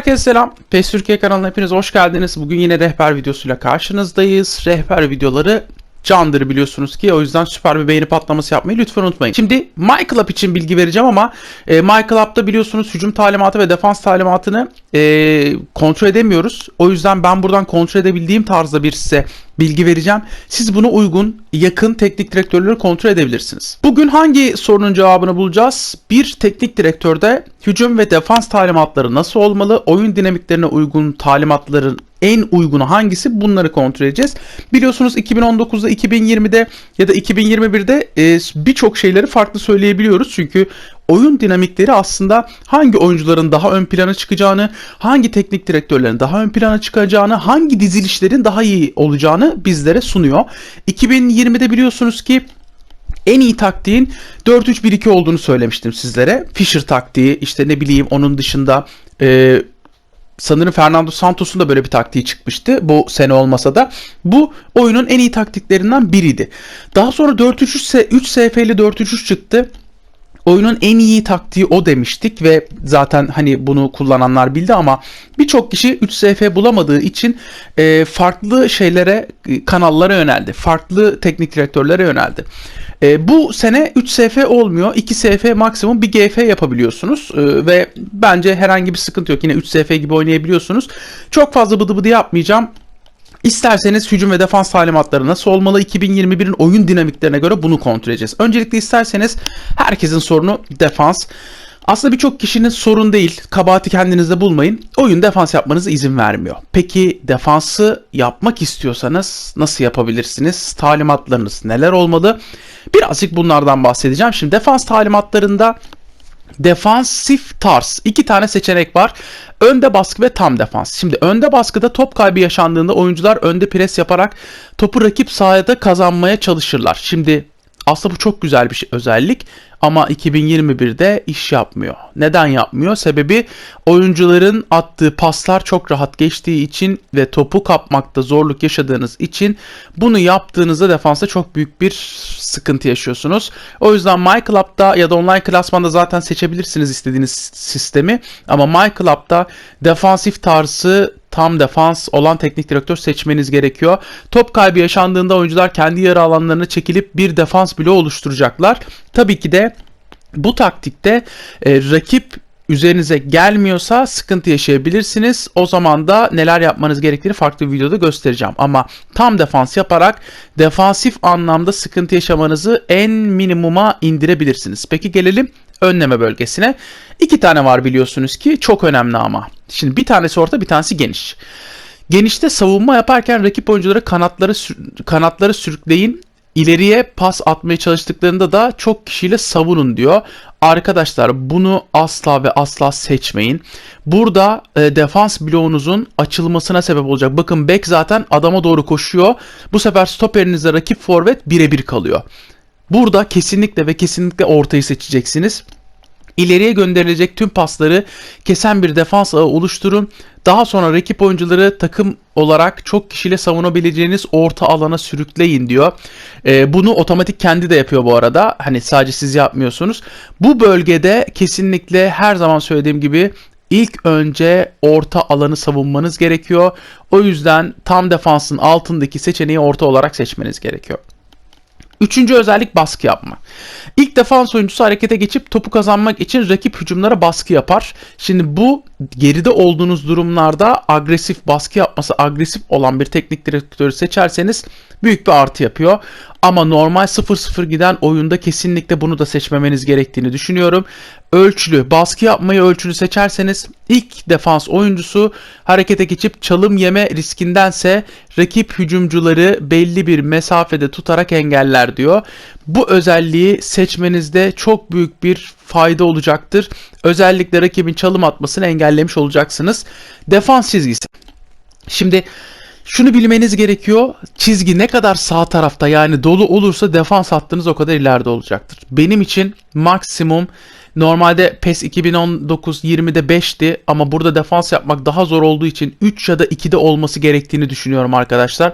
Herkese selam. PES Türkiye kanalına hepiniz hoş geldiniz. Bugün yine rehber videosuyla karşınızdayız. Rehber videoları candır biliyorsunuz ki o yüzden süper bir beğeni patlaması yapmayı lütfen unutmayın. Şimdi MyClub için bilgi vereceğim ama e, MyClub'da biliyorsunuz hücum talimatı ve defans talimatını e, kontrol edemiyoruz. O yüzden ben buradan kontrol edebildiğim tarzda bir size bilgi vereceğim. Siz buna uygun yakın teknik direktörleri kontrol edebilirsiniz. Bugün hangi sorunun cevabını bulacağız? Bir teknik direktörde hücum ve defans talimatları nasıl olmalı? Oyun dinamiklerine uygun talimatların en uygunu hangisi bunları kontrol edeceğiz. Biliyorsunuz 2019'da 2020'de ya da 2021'de e, birçok şeyleri farklı söyleyebiliyoruz. Çünkü oyun dinamikleri aslında hangi oyuncuların daha ön plana çıkacağını, hangi teknik direktörlerin daha ön plana çıkacağını, hangi dizilişlerin daha iyi olacağını bizlere sunuyor. 2020'de biliyorsunuz ki en iyi taktiğin 4-3-1-2 olduğunu söylemiştim sizlere. Fisher taktiği işte ne bileyim onun dışında e, sanırım Fernando Santos'un da böyle bir taktiği çıkmıştı bu sene olmasa da. Bu oyunun en iyi taktiklerinden biriydi. Daha sonra 4-3-3 3 SF'li 4-3-3 çıktı. Oyunun en iyi taktiği o demiştik ve zaten hani bunu kullananlar bildi ama birçok kişi 3SF bulamadığı için e, farklı şeylere, kanallara yöneldi. Farklı teknik direktörlere yöneldi. E, bu sene 3SF olmuyor. 2SF maksimum bir GF yapabiliyorsunuz. E, ve bence herhangi bir sıkıntı yok. Yine 3SF gibi oynayabiliyorsunuz. Çok fazla bıdı bıdı yapmayacağım. İsterseniz hücum ve defans talimatları nasıl olmalı? 2021'in oyun dinamiklerine göre bunu kontrol edeceğiz. Öncelikle isterseniz herkesin sorunu defans. Aslında birçok kişinin sorun değil. Kabahati kendinizde bulmayın. Oyun defans yapmanıza izin vermiyor. Peki defansı yapmak istiyorsanız nasıl yapabilirsiniz? Talimatlarınız neler olmalı? Birazcık bunlardan bahsedeceğim. Şimdi defans talimatlarında defansif tarz. iki tane seçenek var. Önde baskı ve tam defans. Şimdi önde baskıda top kaybı yaşandığında oyuncular önde pres yaparak topu rakip sahada kazanmaya çalışırlar. Şimdi aslında bu çok güzel bir şey, özellik ama 2021'de iş yapmıyor. Neden yapmıyor? Sebebi oyuncuların attığı paslar çok rahat geçtiği için ve topu kapmakta zorluk yaşadığınız için bunu yaptığınızda defansta çok büyük bir sıkıntı yaşıyorsunuz. O yüzden MyClub'da ya da online klasmanda zaten seçebilirsiniz istediğiniz sistemi ama MyClub'da defansif tarzı tam defans olan teknik direktör seçmeniz gerekiyor. Top kaybı yaşandığında oyuncular kendi yarı alanlarına çekilip bir defans bloğu oluşturacaklar. Tabii ki de bu taktikte e, rakip üzerinize gelmiyorsa sıkıntı yaşayabilirsiniz. O zaman da neler yapmanız gerektiğini farklı bir videoda göstereceğim. Ama tam defans yaparak defansif anlamda sıkıntı yaşamanızı en minimuma indirebilirsiniz. Peki gelelim önleme bölgesine. İki tane var biliyorsunuz ki çok önemli ama. Şimdi bir tanesi orta bir tanesi geniş. Genişte savunma yaparken rakip oyuncuları kanatları kanatları sürükleyin ileriye pas atmaya çalıştıklarında da çok kişiyle savunun diyor. Arkadaşlar bunu asla ve asla seçmeyin. Burada e, defans bloğunuzun açılmasına sebep olacak. Bakın back zaten adama doğru koşuyor. Bu sefer stoperinizde rakip forvet birebir kalıyor. Burada kesinlikle ve kesinlikle ortayı seçeceksiniz. İleriye gönderilecek tüm pasları kesen bir defans ağı oluşturun. Daha sonra rakip oyuncuları takım olarak çok kişiyle savunabileceğiniz orta alana sürükleyin diyor. E, bunu otomatik kendi de yapıyor bu arada. Hani sadece siz yapmıyorsunuz. Bu bölgede kesinlikle her zaman söylediğim gibi ilk önce orta alanı savunmanız gerekiyor. O yüzden tam defansın altındaki seçeneği orta olarak seçmeniz gerekiyor. Üçüncü özellik baskı yapma. İlk defans oyuncusu harekete geçip topu kazanmak için rakip hücumlara baskı yapar. Şimdi bu geride olduğunuz durumlarda agresif baskı yapması agresif olan bir teknik direktörü seçerseniz büyük bir artı yapıyor. Ama normal 0-0 giden oyunda kesinlikle bunu da seçmemeniz gerektiğini düşünüyorum. Ölçülü, baskı yapmayı ölçülü seçerseniz ilk defans oyuncusu harekete geçip çalım yeme riskindense rakip hücumcuları belli bir mesafede tutarak engeller diyor. Bu özelliği seçmenizde çok büyük bir fayda olacaktır. Özellikle rakibin çalım atmasını engellemiş olacaksınız. Defans çizgisi. Şimdi şunu bilmeniz gerekiyor. Çizgi ne kadar sağ tarafta yani dolu olursa defans hattınız o kadar ileride olacaktır. Benim için maksimum normalde PES 2019 20'de 5'ti ama burada defans yapmak daha zor olduğu için 3 ya da 2'de olması gerektiğini düşünüyorum arkadaşlar.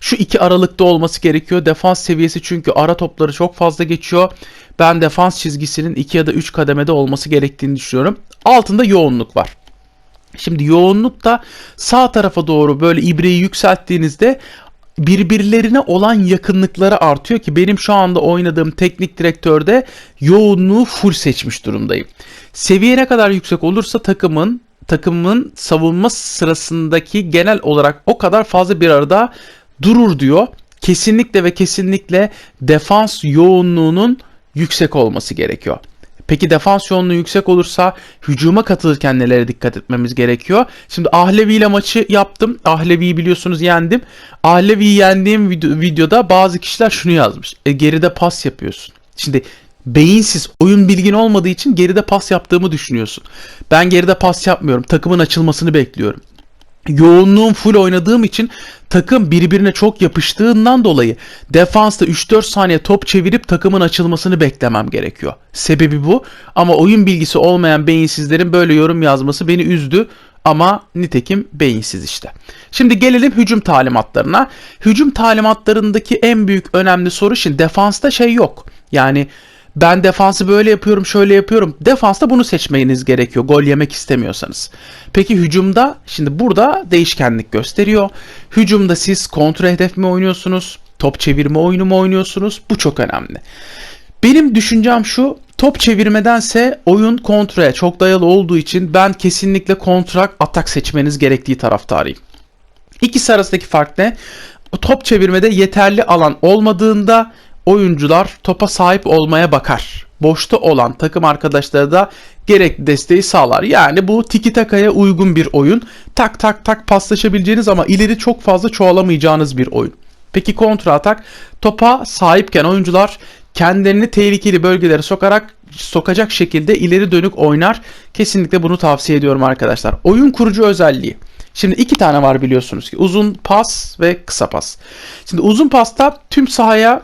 Şu iki aralıkta olması gerekiyor. Defans seviyesi çünkü ara topları çok fazla geçiyor. Ben defans çizgisinin 2 ya da 3 kademede olması gerektiğini düşünüyorum. Altında yoğunluk var. Şimdi yoğunlukta sağ tarafa doğru böyle ibreyi yükselttiğinizde birbirlerine olan yakınlıkları artıyor ki benim şu anda oynadığım teknik direktörde yoğunluğu full seçmiş durumdayım. Seviye ne kadar yüksek olursa takımın takımın savunma sırasındaki genel olarak o kadar fazla bir arada durur diyor. Kesinlikle ve kesinlikle defans yoğunluğunun yüksek olması gerekiyor. Peki defans yoğunluğu yüksek olursa hücuma katılırken nelere dikkat etmemiz gerekiyor? Şimdi Ahlevi ile maçı yaptım. Ahlevi'yi biliyorsunuz yendim. Ahlevi'yi yendiğim video- videoda bazı kişiler şunu yazmış. E, geride pas yapıyorsun. Şimdi beyinsiz oyun bilgin olmadığı için geride pas yaptığımı düşünüyorsun. Ben geride pas yapmıyorum. Takımın açılmasını bekliyorum yoğunluğum full oynadığım için takım birbirine çok yapıştığından dolayı defansta 3-4 saniye top çevirip takımın açılmasını beklemem gerekiyor. Sebebi bu ama oyun bilgisi olmayan beyinsizlerin böyle yorum yazması beni üzdü ama nitekim beyinsiz işte. Şimdi gelelim hücum talimatlarına. Hücum talimatlarındaki en büyük önemli soru şimdi defansta şey yok. Yani ben defansı böyle yapıyorum, şöyle yapıyorum. Defansta bunu seçmeniz gerekiyor gol yemek istemiyorsanız. Peki hücumda şimdi burada değişkenlik gösteriyor. Hücumda siz kontra hedef mi oynuyorsunuz? Top çevirme oyunu mu oynuyorsunuz? Bu çok önemli. Benim düşüncem şu. Top çevirmedense oyun kontraya çok dayalı olduğu için ben kesinlikle kontra atak seçmeniz gerektiği taraftarıyım. İkisi arasındaki fark ne? Top çevirmede yeterli alan olmadığında oyuncular topa sahip olmaya bakar. Boşta olan takım arkadaşları da gerekli desteği sağlar. Yani bu tiki takaya uygun bir oyun. Tak tak tak paslaşabileceğiniz ama ileri çok fazla çoğalamayacağınız bir oyun. Peki kontra atak topa sahipken oyuncular kendilerini tehlikeli bölgelere sokarak sokacak şekilde ileri dönük oynar. Kesinlikle bunu tavsiye ediyorum arkadaşlar. Oyun kurucu özelliği. Şimdi iki tane var biliyorsunuz ki uzun pas ve kısa pas. Şimdi uzun pasta tüm sahaya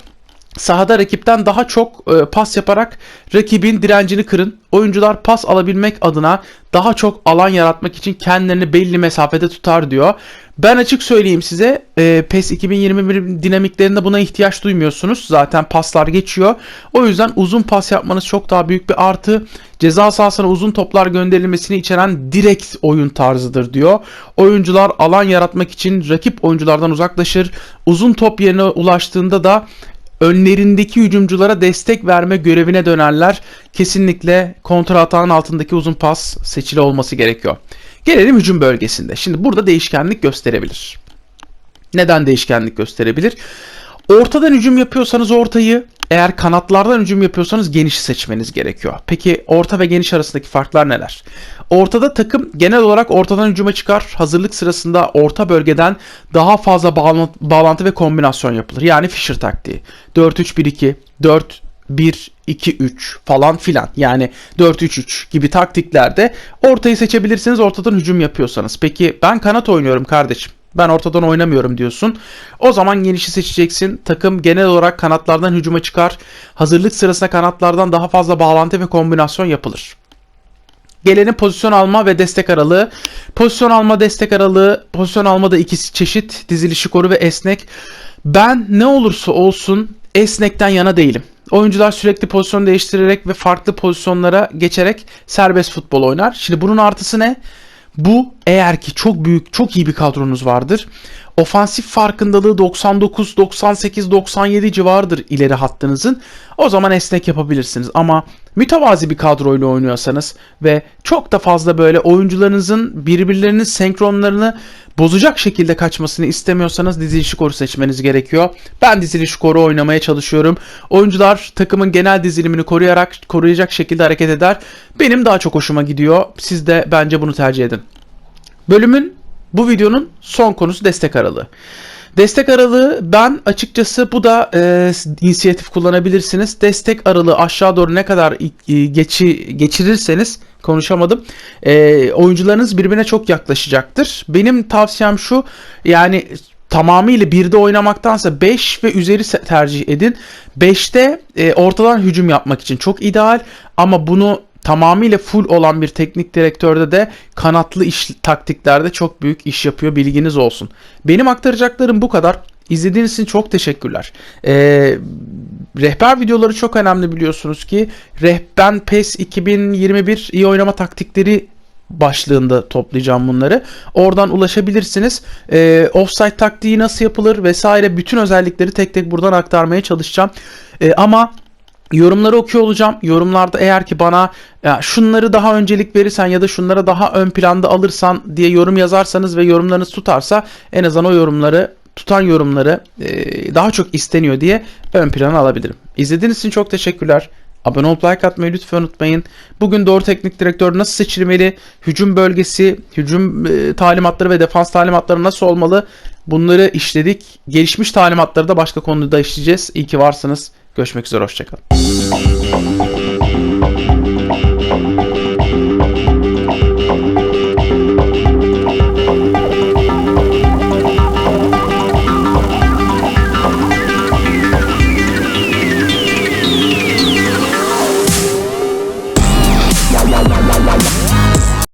sahada rakipten daha çok e, pas yaparak rakibin direncini kırın. Oyuncular pas alabilmek adına daha çok alan yaratmak için kendilerini belli mesafede tutar diyor. Ben açık söyleyeyim size e, PES 2021 dinamiklerinde buna ihtiyaç duymuyorsunuz. Zaten paslar geçiyor. O yüzden uzun pas yapmanız çok daha büyük bir artı. Ceza sahasına uzun toplar gönderilmesini içeren direkt oyun tarzıdır diyor. Oyuncular alan yaratmak için rakip oyunculardan uzaklaşır. Uzun top yerine ulaştığında da önlerindeki hücumculara destek verme görevine dönerler. Kesinlikle kontra atağın altındaki uzun pas seçili olması gerekiyor. Gelelim hücum bölgesinde. Şimdi burada değişkenlik gösterebilir. Neden değişkenlik gösterebilir? Ortadan hücum yapıyorsanız ortayı, eğer kanatlardan hücum yapıyorsanız genişi seçmeniz gerekiyor. Peki orta ve geniş arasındaki farklar neler? Ortada takım genel olarak ortadan hücuma çıkar. Hazırlık sırasında orta bölgeden daha fazla bağlantı ve kombinasyon yapılır. Yani Fischer taktiği. 4-3-1-2, 4 1 2 3 falan filan. Yani 4 3 3 gibi taktiklerde ortayı seçebilirsiniz ortadan hücum yapıyorsanız. Peki ben kanat oynuyorum kardeşim. Ben ortadan oynamıyorum diyorsun. O zaman genişi seçeceksin. Takım genel olarak kanatlardan hücuma çıkar. Hazırlık sırasında kanatlardan daha fazla bağlantı ve kombinasyon yapılır. Gelelim pozisyon alma ve destek aralığı. Pozisyon alma destek aralığı, pozisyon alma da ikisi çeşit. Dizilişi koru ve esnek. Ben ne olursa olsun esnekten yana değilim. Oyuncular sürekli pozisyon değiştirerek ve farklı pozisyonlara geçerek serbest futbol oynar. Şimdi bunun artısı ne? Bu eğer ki çok büyük, çok iyi bir kadronuz vardır. Ofansif farkındalığı 99, 98, 97 civarıdır ileri hattınızın. O zaman esnek yapabilirsiniz. Ama mütevazi bir kadroyla oynuyorsanız ve çok da fazla böyle oyuncularınızın birbirlerinin senkronlarını bozacak şekilde kaçmasını istemiyorsanız diziliş koru seçmeniz gerekiyor. Ben diziliş koru oynamaya çalışıyorum. Oyuncular takımın genel dizilimini koruyarak koruyacak şekilde hareket eder. Benim daha çok hoşuma gidiyor. Siz de bence bunu tercih edin. Bölümün bu videonun son konusu destek aralığı. Destek aralığı ben açıkçası bu da e, inisiyatif kullanabilirsiniz. Destek aralığı aşağı doğru ne kadar e, geçi, geçirirseniz konuşamadım. E, oyuncularınız birbirine çok yaklaşacaktır. Benim tavsiyem şu yani tamamıyla 1'de oynamaktansa 5 ve üzeri tercih edin. 5'te e, ortadan hücum yapmak için çok ideal ama bunu tamamıyla full olan bir teknik direktörde de kanatlı iş taktiklerde çok büyük iş yapıyor bilginiz olsun. Benim aktaracaklarım bu kadar. İzlediğiniz için çok teşekkürler. Ee, rehber videoları çok önemli biliyorsunuz ki. Rehben PES 2021 iyi oynama taktikleri başlığında toplayacağım bunları. Oradan ulaşabilirsiniz. E, offside taktiği nasıl yapılır vesaire bütün özellikleri tek tek buradan aktarmaya çalışacağım. E, ama Yorumları okuyor olacağım. Yorumlarda eğer ki bana ya şunları daha öncelik verirsen ya da şunlara daha ön planda alırsan diye yorum yazarsanız ve yorumlarınız tutarsa en azından o yorumları tutan yorumları e, daha çok isteniyor diye ön plana alabilirim. İzlediğiniz için çok teşekkürler. Abone olup like atmayı lütfen unutmayın. Bugün doğru teknik direktör nasıl seçilmeli? Hücum bölgesi, hücum e, talimatları ve defans talimatları nasıl olmalı? Bunları işledik. Gelişmiş talimatları da başka konuda işleyeceğiz. İyi ki varsınız. Görüşmek üzere. Hoşçakalın. Thank you.